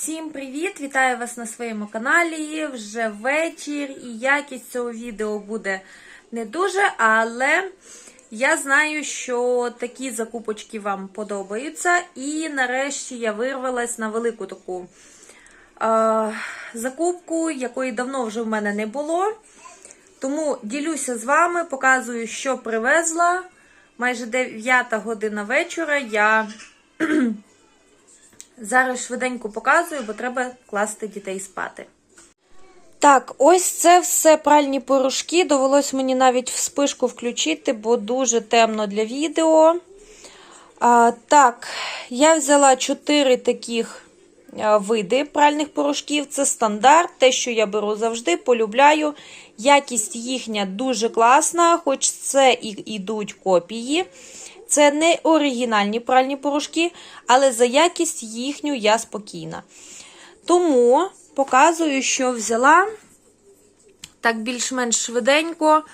Всім привіт! Вітаю вас на своєму каналі. Вже вечір, і якість цього відео буде не дуже, але я знаю, що такі закупочки вам подобаються. І нарешті я вирвалась на велику таку е, закупку, якої давно вже в мене не було. Тому ділюся з вами, показую, що привезла. Майже 9 година вечора. Я Зараз швиденько показую, бо треба класти дітей спати. Так, ось це все пральні порошки. Довелось мені навіть в спишку включити, бо дуже темно для відео. А, Так, я взяла 4 таких види пральних порошків. Це стандарт, те, що я беру завжди, полюбляю. Якість їхня дуже класна, хоч це і йдуть копії. Це не оригінальні пральні порошки, але за якість їхню я спокійна. Тому показую, що взяла так більш-менш швиденько.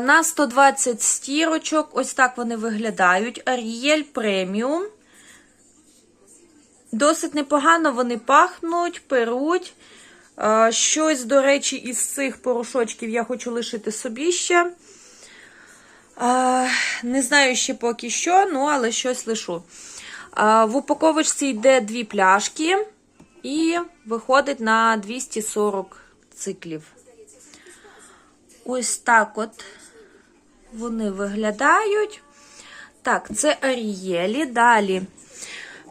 На 120 стірочок, ось так вони виглядають. Ariel Premium. Досить непогано вони пахнуть, перуть. Щось, до речі, із цих порошочків я хочу лишити собі ще. А, не знаю ще поки що, ну, але щось лишу. А, в упаковочці йде дві пляшки і виходить на 240 циклів. Ось так от вони виглядають. Так, це арієлі. Далі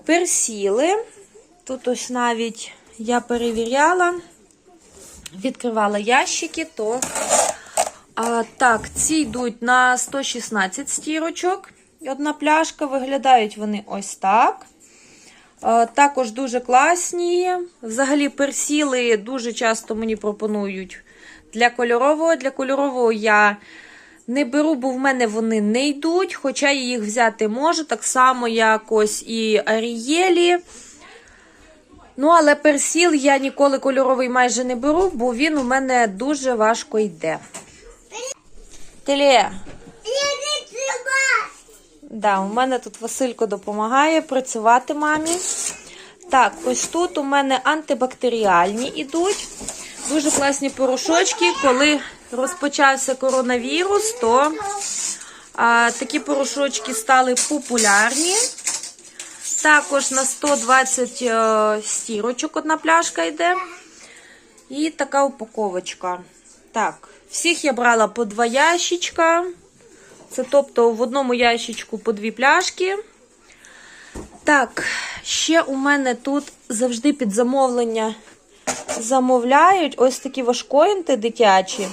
персіли. Тут ось навіть я перевіряла, відкривала ящики, то а, Так, ці йдуть на 116 стірочок. Одна пляшка. Виглядають вони ось так. А, також дуже класні. Взагалі, персіли дуже часто мені пропонують для кольорового. Для кольорового я не беру, бо в мене вони не йдуть. Хоча я їх взяти можу. Так само, як ось і Арієлі. Ну, але персіл я ніколи кольоровий майже не беру, бо він у мене дуже важко йде. Теле. Да, у мене тут Василько допомагає працювати мамі. Так, ось тут у мене антибактеріальні ідуть. Дуже класні порошочки. Коли розпочався коронавірус, то а, такі порошочки стали популярні. Також на 120 е, стірочок одна пляшка йде. І така упаковочка. Так, всіх я брала по два ящичка. Це тобто в одному ящичку по дві пляшки. Так, ще у мене тут завжди під замовлення замовляють ось такі важкоїнти дитячі.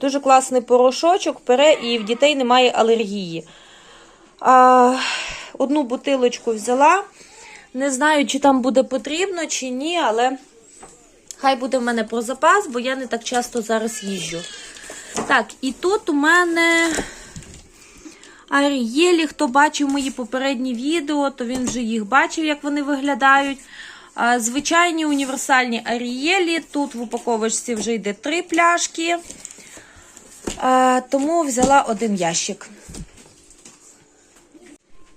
Дуже класний порошочок пере і в дітей немає алергії. А, Одну бутилочку взяла. Не знаю, чи там буде потрібно, чи ні, але хай буде в мене про запас, бо я не так часто зараз їжджу. Так, і тут у мене Арієлі, хто бачив мої попередні відео, то він вже їх бачив, як вони виглядають. Звичайні універсальні арієлі. Тут в упаковочці вже йде три пляшки. Тому взяла один ящик.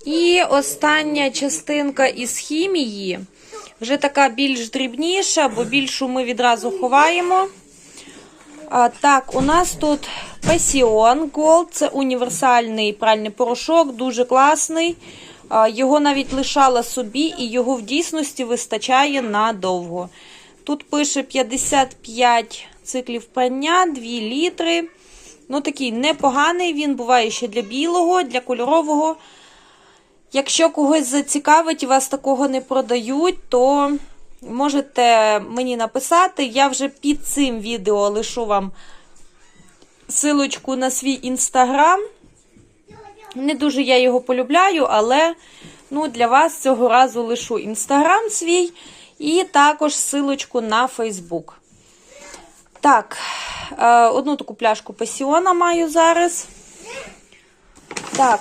І остання частинка із хімії. Вже така більш дрібніша, бо більшу ми відразу ховаємо. А, Так, у нас тут Passion Gold, це універсальний пральний порошок, дуже класний. А, Його навіть лишала собі, і його в дійсності вистачає надовго. Тут пише 55 циклів прання, 2 літри. Ну, такий непоганий, він буває ще для білого, для кольорового. Якщо когось зацікавить і вас такого не продають, то можете мені написати. Я вже під цим відео лишу вам силочку на свій інстаграм. Не дуже я його полюбляю, але ну, для вас цього разу лишу інстаграм свій і також силочку на Фейсбук. Так, одну таку пляшку пасіона маю зараз. Так,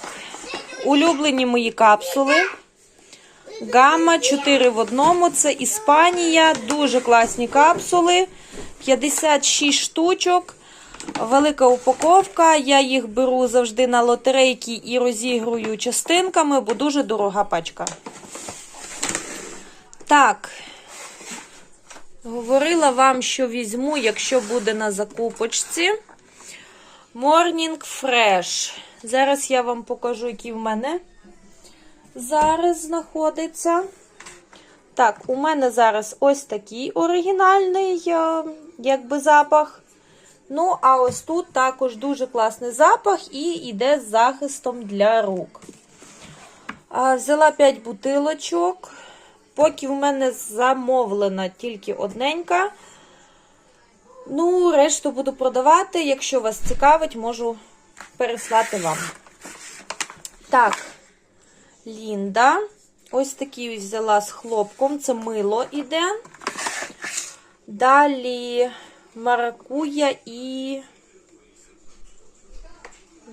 улюблені мої капсули. Гамма 4 в одному. Це Іспанія. Дуже класні капсули. 56 штучок. Велика упаковка. Я їх беру завжди на лотерейки і розігрую частинками, бо дуже дорога пачка. Так, Говорила вам, що візьму, якщо буде на закупочці. Morning Fresh. Зараз я вам покажу, який в мене зараз знаходиться. Так, у мене зараз ось такий оригінальний, е, якби запах. Ну, а ось тут також дуже класний запах і йде з захистом для рук. Взяла 5 бутилочок. Поки в мене замовлена тільки одненька. Ну, решту буду продавати. Якщо вас цікавить, можу переслати вам. Так, Лінда. Ось такий взяла з хлопком. Це мило іде. Далі маракуя і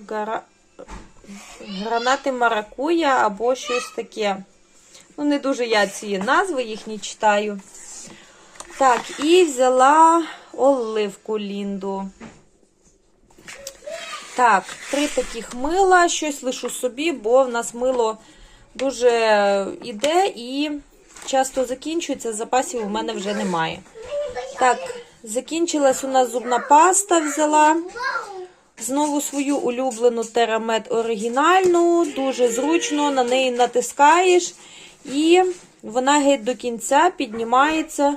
гара... гранати маракуя або щось таке. Ну, не дуже я ці назви їхні читаю. Так, і взяла оливку Лінду. Так, три таких мила. Щось лишу собі, бо в нас мило дуже іде і часто закінчується. Запасів у мене вже немає. Так, закінчилась у нас зубна паста взяла. Знову свою улюблену терамет оригінальну. Дуже зручно, на неї натискаєш. І вона геть до кінця піднімається,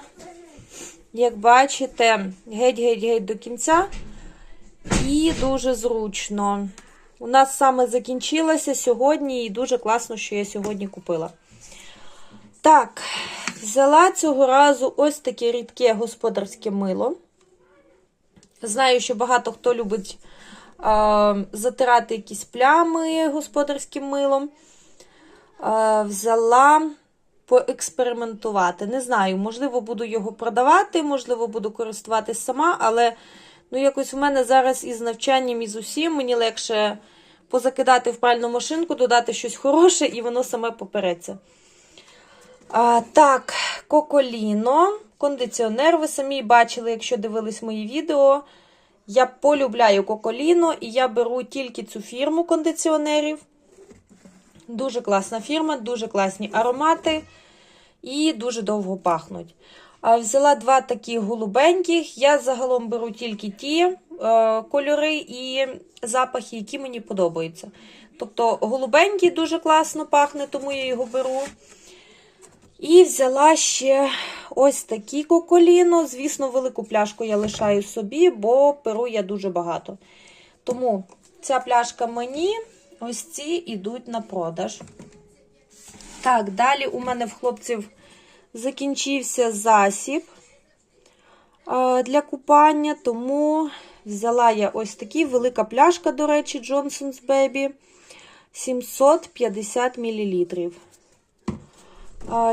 як бачите, геть-геть-геть до кінця. І дуже зручно. У нас саме закінчилося сьогодні, і дуже класно, що я сьогодні купила. Так, взяла цього разу ось таке рідке господарське мило. Знаю, що багато хто любить а, затирати якісь плями господарським милом. А, взяла поекспериментувати. Не знаю, можливо, буду його продавати, можливо, буду користуватись сама, але ну, якось в мене зараз із навчанням і з усім мені легше позакидати в пральну машинку, додати щось хороше, і воно саме попереться. А, Так, Коколіно, кондиціонер. Ви самі бачили, якщо дивились мої відео. Я полюбляю Коколіно, і я беру тільки цю фірму кондиціонерів. Дуже класна фірма, дуже класні аромати і дуже довго пахнуть. Взяла два такі голубеньких. Я загалом беру тільки ті е, кольори і запахи, які мені подобаються. Тобто голубенький дуже класно пахне, тому я його беру. І взяла ще ось такі коколіно. Звісно, велику пляшку я лишаю собі, бо перу я дуже багато. Тому ця пляшка мені, ось ці йдуть на продаж. Так, далі у мене в хлопців закінчився засіб для купання, тому взяла я ось такий велика пляшка, до речі, Johnson's Baby 750 мл.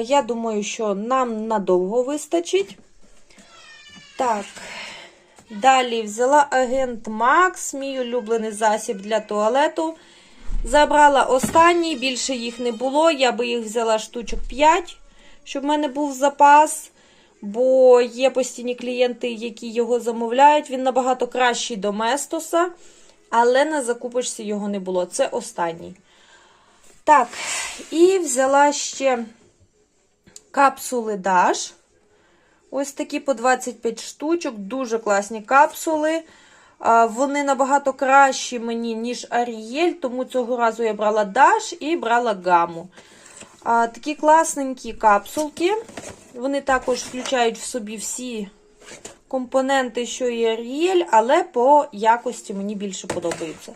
Я думаю, що нам надовго вистачить. Так, далі взяла агент Max, мій улюблений засіб для туалету. Забрала останній, більше їх не було. Я би їх взяла штучок 5, щоб в мене був запас. Бо є постійні клієнти, які його замовляють. Він набагато кращий до Местоса, але на закупочці його не було. Це останній. Так, і взяла ще капсули Dash. Ось такі по 25 штучок, дуже класні капсули. Вони набагато кращі мені, ніж Арієль, тому цього разу я брала Dash і брала гаму. Такі класненькі капсулки. Вони також включають в собі всі компоненти, що є Арієль, але по якості мені більше подобаються.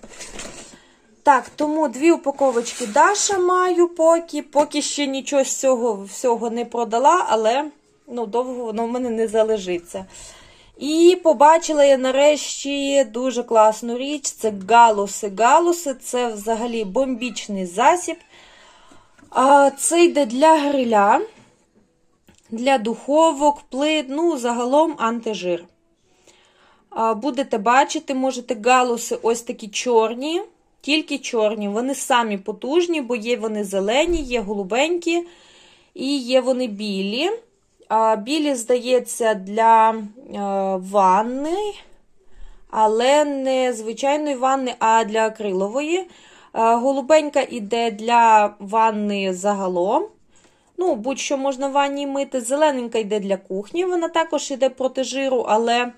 Так, тому дві упаковочки Даша маю поки. Поки ще нічого з цього всього не продала, але ну, довго воно в мене не залежиться. І побачила я нарешті дуже класну річ. Це галуси. Галуси це взагалі бомбічний засіб. А Це йде для гриля, для духовок, плит, ну, загалом антижир. А, Будете бачити, можете галуси ось такі чорні. Тільки чорні. Вони самі потужні, бо є вони зелені, є голубенькі і є вони білі. А Білі, здається, для е, ванни, але не звичайної ванни, а для акрилової. Голубенька йде для ванни загалом. Ну, будь-що можна в ванні мити. Зелененька йде для кухні, вона також йде проти жиру, але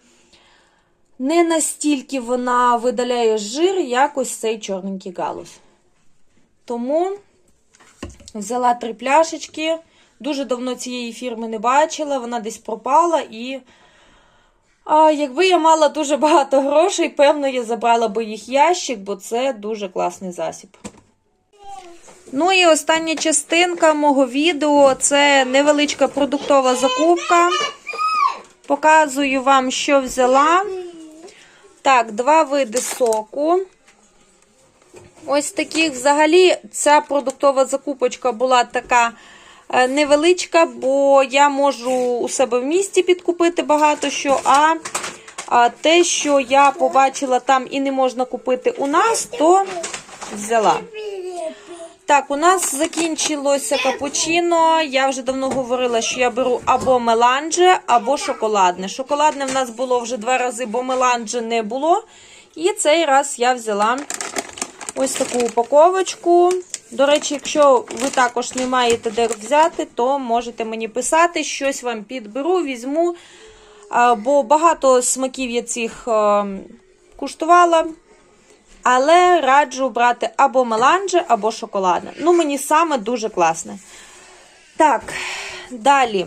не настільки вона видаляє жир, як ось цей чорненький галус. Тому взяла три пляшечки. Дуже давно цієї фірми не бачила, вона десь пропала і. А якби я мала дуже багато грошей, певно, я забрала би їх ящик, бо це дуже класний засіб. Ну і остання частинка мого відео це невеличка продуктова закупка. Показую вам, що взяла. Так, два види соку. Ось таких взагалі ця продуктова закупочка була така невеличка, бо я можу у себе в місті підкупити багато що, а, а те, що я побачила там і не можна купити у нас, то взяла. Так, у нас закінчилося капучино. Я вже давно говорила, що я беру або меланже, або шоколадне. Шоколадне в нас було вже два рази, бо меланже не було. І цей раз я взяла ось таку упаковочку. До речі, якщо ви також не маєте де взяти, то можете мені писати, щось вам підберу, візьму. Бо багато смаків я цих куштувала. Але раджу брати або меланже, або шоколадне. Ну, мені саме дуже класне. Так, далі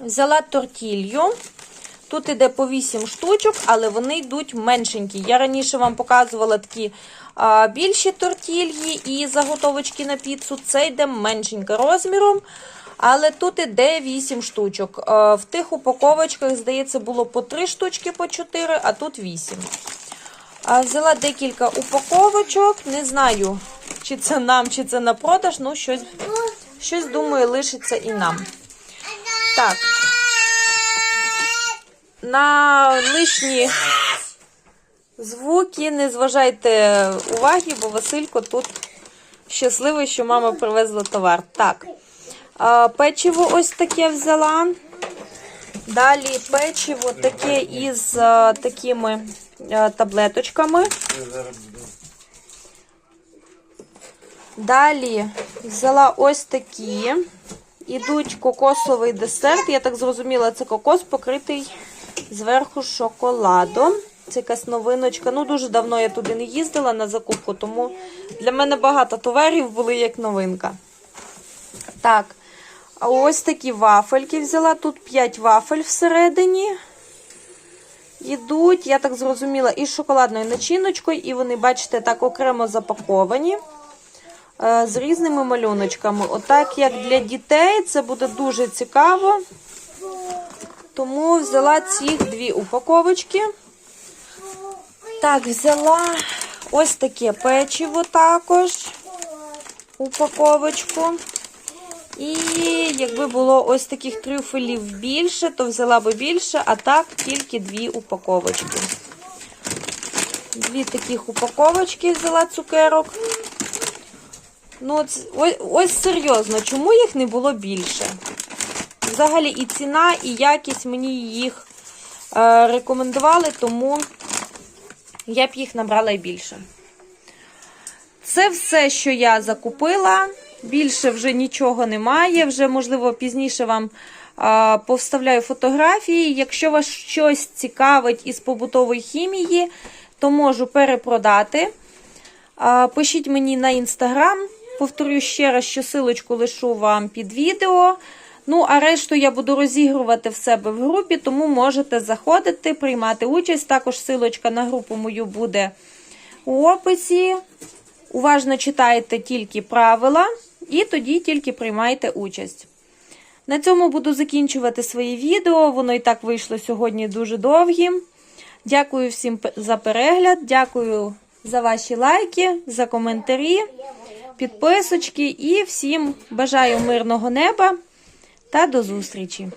взяла тортілью. Тут іде по 8 штучок, але вони йдуть меншенькі. Я раніше вам показувала такі а, більші тортільї і заготовочки на піцу. Це йде меншенька розміром. Але тут іде 8 штучок. А, в тих упаковочках, здається, було по 3 штучки по 4, а тут 8. А, Взяла декілька упаковочок. Не знаю, чи це нам, чи це на продаж. Ну, щось, щось думаю, лишиться і нам. Так. На лишні звуки не зважайте уваги, бо Василько тут щасливий, що мама привезла товар. Так. Печиво ось таке взяла. Далі печиво таке із такими таблеточками. Далі взяла ось такі. Ідуть кокосовий десерт. Я так зрозуміла, це кокос покритий зверху шоколадом. Це якась новиночка. Ну, дуже давно я туди не їздила на закупку, тому для мене багато товарів були як новинка. Так, ось такі вафельки взяла. Тут 5 вафель всередині. Ідуть, я так зрозуміла, із шоколадною начиночкою, і вони, бачите, так окремо запаковані е, з різними малюночками. Отак, як для дітей, це буде дуже цікаво. Тому взяла ці дві упаковочки. Так, взяла ось таке печиво також. Упаковочку. І якби було ось таких трюфелів більше, то взяла би більше, а так тільки дві упаковочки. Дві таких упаковочки взяла цукерок. Ну, ось, ось серйозно, чому їх не було більше? Взагалі і ціна, і якість мені їх е, рекомендували, тому я б їх набрала і більше. Це все, що я закупила. Більше вже нічого немає. Вже, можливо, пізніше вам повставляю фотографії. Якщо вас щось цікавить із побутової хімії, то можу перепродати. Пишіть мені на інстаграм. Повторю ще раз, що силочку лишу вам під відео. Ну, а решту я буду розігрувати в себе в групі, тому можете заходити, приймати участь. Також силочка на групу мою буде у описі. Уважно читайте тільки правила, і тоді тільки приймайте участь. На цьому буду закінчувати своє відео. Воно і так вийшло сьогодні дуже довгим. Дякую всім за перегляд, дякую за ваші лайки, за коментарі, підписочки і всім бажаю мирного неба та до зустрічі!